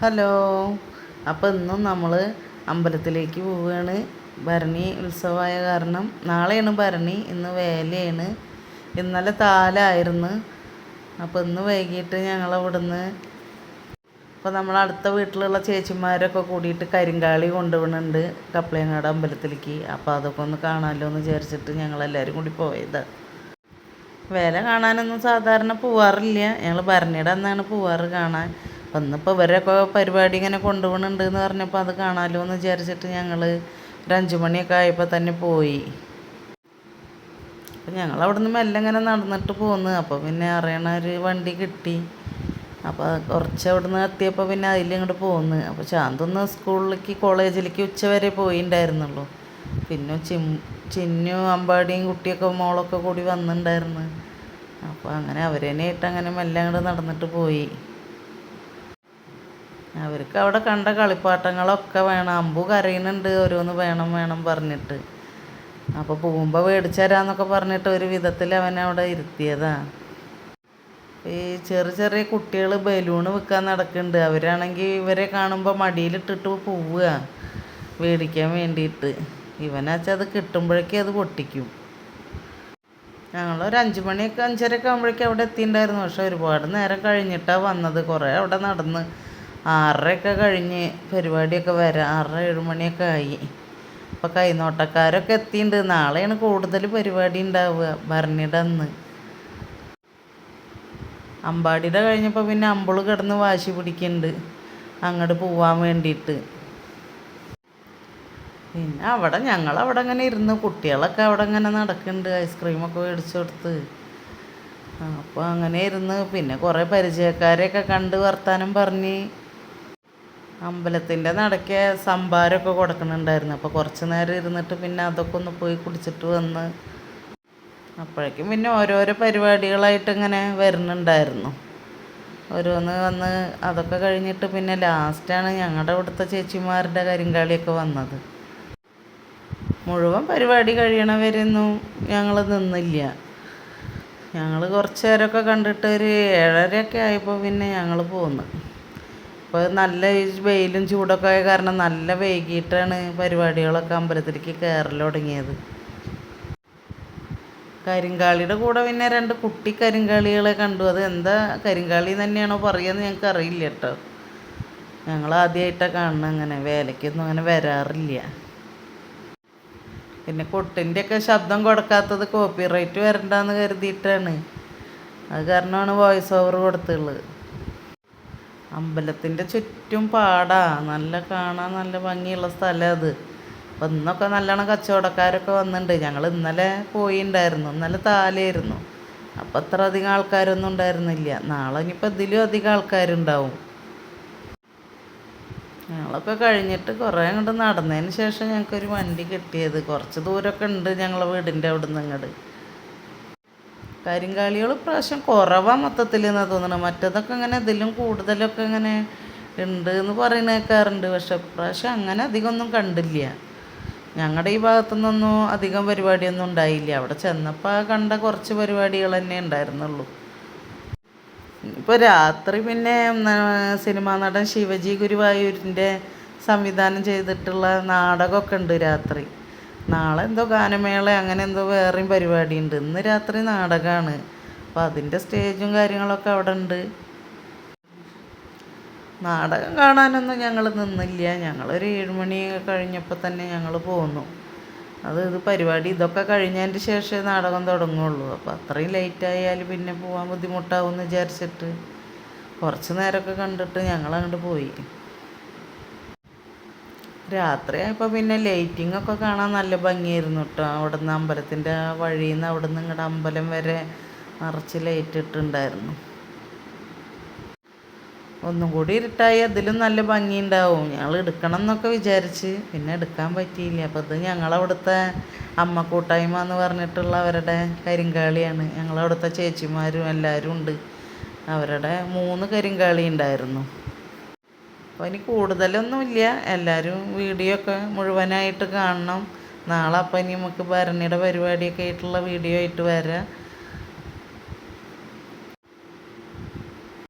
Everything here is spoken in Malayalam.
ഹലോ. അപ്പോൾ ഇന്നും നമ്മൾ അമ്പലത്തിലേക്ക് പോവുകയാണ്. ഭരണി ഉത്സവമായ കാരണം നാളെയാണ് ഭരണി ഇന്ന് വേലയാണ്. ഇന്നലെ താലായിരുന്നു. അപ്പോൾ ഇന്ന് വൈകിട്ട് ഞങ്ങൾ ഇവിടുന്ന് അപ്പോൾ നമ്മൾ അടുത്ത വീട്ടിലുള്ള ചേച്ചിമാരൊക്കെ കൂടിയിട്ട് കരിങ്കാളി കൊണ്ടുപോകുന്നുണ്ട് കപ്പളയങ്ങാട് അമ്പലത്തിലേക്ക്. അപ്പോൾ അതൊക്കെ ഒന്ന് കാണാമല്ലോ എന്ന് വിചാരിച്ചിട്ട് ഞങ്ങളെല്ലാവരും കൂടി പോയതാണ് വേല കാണാനൊന്നും സാധാരണ പോവാറില്ല. ഞങ്ങൾ ഭരണിയുടെ അന്നാണ് പോവാറ് കാണാൻ. അപ്പം ഇന്നിപ്പോൾ ഇവരൊക്കെ പരിപാടി ഇങ്ങനെ കൊണ്ടുപോകുന്നുണ്ട് എന്ന് പറഞ്ഞപ്പോൾ അത് കാണാമല്ലോ എന്ന് വിചാരിച്ചിട്ട് ഞങ്ങൾ ഒരു അഞ്ച് മണിയൊക്കെ ആയപ്പോൾ തന്നെ പോയി. അപ്പം ഞങ്ങൾ അവിടെ നിന്ന് മെല്ലെ ഇങ്ങനെ നടന്നിട്ട് പോന്ന്. അപ്പോൾ പിന്നെ അറിയണ ഒരു വണ്ടി കിട്ടി. അപ്പോൾ കുറച്ച് അവിടെ നിന്ന് എത്തിയപ്പോൾ പിന്നെ അതിലിങ്ങോട്ട് പോന്ന്. അപ്പോൾ ശാന്തൊന്ന് സ്കൂളിലേക്ക് കോളേജിലേക്ക് ഉച്ച വരെ പോയിണ്ടായിരുന്നുള്ളൂ. പിന്നെ ചിം ചിന്നു അമ്പാടിയും കുട്ടിയൊക്കെ മോളൊക്കെ കൂടി വന്നിട്ടുണ്ടായിരുന്നു അപ്പോൾ അങ്ങനെ അവരേനായിട്ട് അങ്ങനെ മെല്ലെ അങ്ങോട്ട് നടന്നിട്ട് പോയി. അവർക്ക് അവിടെ കണ്ട കളിപ്പാട്ടങ്ങളൊക്കെ വേണം. അമ്പു കരയുന്നുണ്ട് ഓരോന്ന് വേണം വേണം പറഞ്ഞിട്ട്. അപ്പോൾ പോകുമ്പോൾ മേടിച്ചു തരാമെന്നൊക്കെ പറഞ്ഞിട്ട് ഒരു വിധത്തിൽ അവനെ അവിടെ ഇരുത്തിയതാ. ഈ ചെറിയ ചെറിയ കുട്ടികൾ ബലൂണ് വിൽക്കാൻ നടക്കുന്നുണ്ട്. അവരാണെങ്കിൽ ഇവരെ കാണുമ്പോൾ മടിയിലിട്ടിട്ട് പോവുക. മേടിക്കാൻ വേണ്ടിയിട്ട്. ഇവനാച്ചാൽ അത് കിട്ടുമ്പോഴേക്കും അത് പൊട്ടിക്കും. ഞങ്ങൾ ഒരു അഞ്ച് മണിയൊക്കെ അഞ്ചരയൊക്കെ ആകുമ്പോഴേക്കും അവിടെ എത്തിയിട്ടുണ്ടായിരുന്നു. പക്ഷെ ഒരുപാട് നേരം കഴിഞ്ഞിട്ടാണ് വന്നത്. കുറേ അവിടെ നടന്ന് ആറരയൊക്കെ കഴിഞ്ഞ് പരിപാടിയൊക്കെ വരാം ആറര ഏഴ് മണിയൊക്കെ ആയി. അപ്പോൾ കൈനോട്ടക്കാരൊക്കെ എത്തിയിട്ടുണ്ട് നാളെയാണ് കൂടുതൽ പരിപാടി ഉണ്ടാവുക ഭരണിയുടെ അന്ന്. അമ്പാടിയുടെ കഴിഞ്ഞപ്പോൾ പിന്നെ അമ്പിൾ കിടന്ന് വാശി പിടിക്കുന്നുണ്ട് അങ്ങോട്ട് പോവാൻ വേണ്ടിയിട്ട്. പിന്നെ അവിടെ ഞങ്ങളവിടെ അങ്ങനെ ഇരുന്ന് കുട്ടികളൊക്കെ അവിടെ ഇങ്ങനെ നടക്കുന്നുണ്ട് ഐസ്ക്രീമൊക്കെ മേടിച്ചു കൊടുത്ത്. അപ്പോൾ അങ്ങനെ ഇരുന്ന് പിന്നെ കുറേ പരിചയക്കാരെയൊക്കെ കണ്ട് വർത്താനം പറഞ്ഞ്. അമ്പലത്തിന്റെ നടക്കെ സംഭാരമൊക്കെ കൊടുക്കുന്നുണ്ടായിരുന്നു. അപ്പോൾ കുറച്ച് നേരം ഇരുന്നിട്ട് പിന്നെ അതൊക്കെ ഒന്ന് പോയി കുടിച്ചിട്ട് വന്ന് അപ്പോഴേക്കും പിന്നെ ഓരോരോ പരിപാടികളായിട്ട് ഇങ്ങനെ വരുന്നുണ്ടായിരുന്നു. ഓരോന്ന് വന്ന് അതൊക്കെ കഴിഞ്ഞിട്ട് പിന്നെ ലാസ്റ്റാണ് ഞങ്ങളുടെ ഇവിടുത്തെ ചേച്ചിമാരുടെ കരിങ്കാളിയൊക്കെ വന്നത്. മുഴുവൻ പരിപാടി കഴിയണവരെയൊന്നും ഞങ്ങൾ നിന്നില്ല. ഞങ്ങൾ കുറച്ച് നേരമൊക്കെ കണ്ടിട്ട് ഒരു ഏഴരയൊക്കെ ആയപ്പോൾ പിന്നെ ഞങ്ങൾ പോന്നു. അപ്പോൾ നല്ല വെയിലും ചൂടൊക്കെ ആയ കാരണം നല്ല വൈകിട്ടാണ് പരിപാടികളൊക്കെ അമ്പലത്തിലേക്ക് കയറൽ തുടങ്ങിയത്. കരിങ്കാളിയുടെ കൂടെ പിന്നെ രണ്ട് കുട്ടി കരിങ്കാളികളെ കണ്ടു. അത് എന്താ കരിങ്കാളി തന്നെയാണോ പറയുന്നത് ഞങ്ങൾക്ക് അറിയില്ല കേട്ടോ. ഞങ്ങൾ ആദ്യമായിട്ടാണ് കാണുന്നത് അങ്ങനെ. വേലയ്ക്കൊന്നും അങ്ങനെ വരാറില്ല. പിന്നെ കൊട്ടിന്റെയൊക്കെ ശബ്ദം കൊടുക്കാത്തത് കോപ്പി റൈറ്റ് വരണ്ടെന്ന് കരുതിയിട്ടാണ്. അത് കാരണമാണ് വോയിസ് ഓവർ കൊടുത്തുള്ളത്. അമ്പലത്തിന്റെ ചുറ്റും പാടാ. നല്ല കാണാൻ നല്ല ഭംഗിയുള്ള സ്ഥലം അത്. അപ്പം ഇന്നൊക്കെ നല്ലോണം കച്ചവടക്കാരൊക്കെ വന്നിട്ടുണ്ട് ഞങ്ങൾ ഇന്നലെ പോയിണ്ടായിരുന്നു. ഇന്നലെ താലായിരുന്നു. അപ്പം അത്ര അധികം ആൾക്കാരൊന്നും ഉണ്ടായിരുന്നില്ല. നാളെ ഇനിയിപ്പോൾ ഇതിലും അധികം ആൾക്കാരുണ്ടാവും. ഞങ്ങളൊക്കെ കഴിഞ്ഞിട്ട് കുറേ അങ്ങോട്ട് നടന്നതിന് ശേഷം ഞങ്ങൾക്കൊരു വണ്ടി കിട്ടിയത്. കുറച്ച് ദൂരമൊക്കെ ഉണ്ട് ഞങ്ങളെ വീടിന്റെ അവിടെ നിന്ന് ഇങ്ങോട്ട് കരിങ്കാളികൾ പ്രാവശ്യം കുറവാണ് മൊത്തത്തിൽ എന്നാണ് തോന്നുന്നത് മറ്റതൊക്കെ ഇങ്ങനെ ഇതിലും കൂടുതലൊക്കെ ഇങ്ങനെ ഉണ്ട് എന്ന് പറയുന്ന കേൾക്കാറുണ്ട് പക്ഷെ പ്രാവശ്യം അങ്ങനെ അധികമൊന്നും കണ്ടില്ല. ഞങ്ങളുടെ ഈ ഭാഗത്തുനിന്നൊന്നും അധികം പരിപാടിയൊന്നും ഉണ്ടായില്ല. അവിടെ ചെന്നപ്പോൾ കണ്ട കുറച്ച് പരിപാടികൾ തന്നെ ഉണ്ടായിരുന്നുള്ളൂ. ഇപ്പോൾ രാത്രി പിന്നെ സിനിമാ നടൻ ശിവജി ഗുരുവായൂരിന്റെ സംവിധാനം ചെയ്തിട്ടുള്ള നാടകമൊക്കെ ഉണ്ട് രാത്രി. നാളെ എന്തോ ഗാനമേള അങ്ങനെ എന്തോ വേറെയും പരിപാടി ഉണ്ട് ഇന്ന് രാത്രി നാടകമാണ് അപ്പോൾ അതിന്റെ സ്റ്റേജും കാര്യങ്ങളൊക്കെ അവിടെ ഉണ്ട്. നാടകം കാണാനൊന്നും ഞങ്ങൾ നിന്നില്ല. ഞങ്ങളൊരു ഏഴുമണി കഴിഞ്ഞപ്പോൾ തന്നെ ഞങ്ങൾ പോന്നു. അത് ഇത് പരിപാടി ഇതൊക്കെ കഴിഞ്ഞതിന്റെ ശേഷമേ നാടകം തുടങ്ങുള്ളൂ. അപ്പോൾ അത്രയും ലേറ്റ് ആയാൽ പിന്നെ പോകാൻ ബുദ്ധിമുട്ടാവും എന്ന് വിചാരിച്ചിട്ട് കുറച്ച് നേരമൊക്കെ കണ്ടിട്ട് ഞങ്ങൾ അങ്ങോട്ട് പോയി. രാത്രി ആയപ്പോൾ പിന്നെ ലൈറ്റിംഗ് ഒക്കെ കാണാൻ നല്ല ഭംഗിയായിരുന്നു കേട്ടോ അവിടുന്ന് അമ്പലത്തിന്റെ വഴിയിൽ നിന്ന് അവിടെ നിന്ന് ഇങ്ങോട്ട് അമ്പലം വരെ നിറച്ച് ലൈറ്റ് ഇട്ടുണ്ടായിരുന്നു ഒന്നും കൂടി ഇരുട്ടായി അതിലും നല്ല ഭംഗിയുണ്ടാവും ഞങ്ങൾ എടുക്കണം എന്നൊക്കെ വിചാരിച്ച്. പിന്നെ എടുക്കാൻ പറ്റിയില്ല. അപ്പോൾ ഇത് ഞങ്ങളവിടുത്തെ അമ്മ കൂട്ടായ്മ എന്ന് പറഞ്ഞിട്ടുള്ള അവരുടെ കരിങ്കാളിയാണ്. ഞങ്ങളവിടുത്തെ ചേച്ചിമാരും എല്ലാവരും ഉണ്ട്. അവരുടെ മൂന്ന് കരിങ്കാളി ഉണ്ടായിരുന്നു. അപ്പോൾ ഇനി കൂടുതലൊന്നുമില്ല. എല്ലാവരും വീഡിയോ ഒക്കെ മുഴുവനായിട്ട് കാണണം. നാളെ അപ്പം ഇനി നമുക്ക് ഭരണിയുടെ പരിപാടിയൊക്കെ ആയിട്ടുള്ള വീഡിയോ ആയിട്ട് വരാം.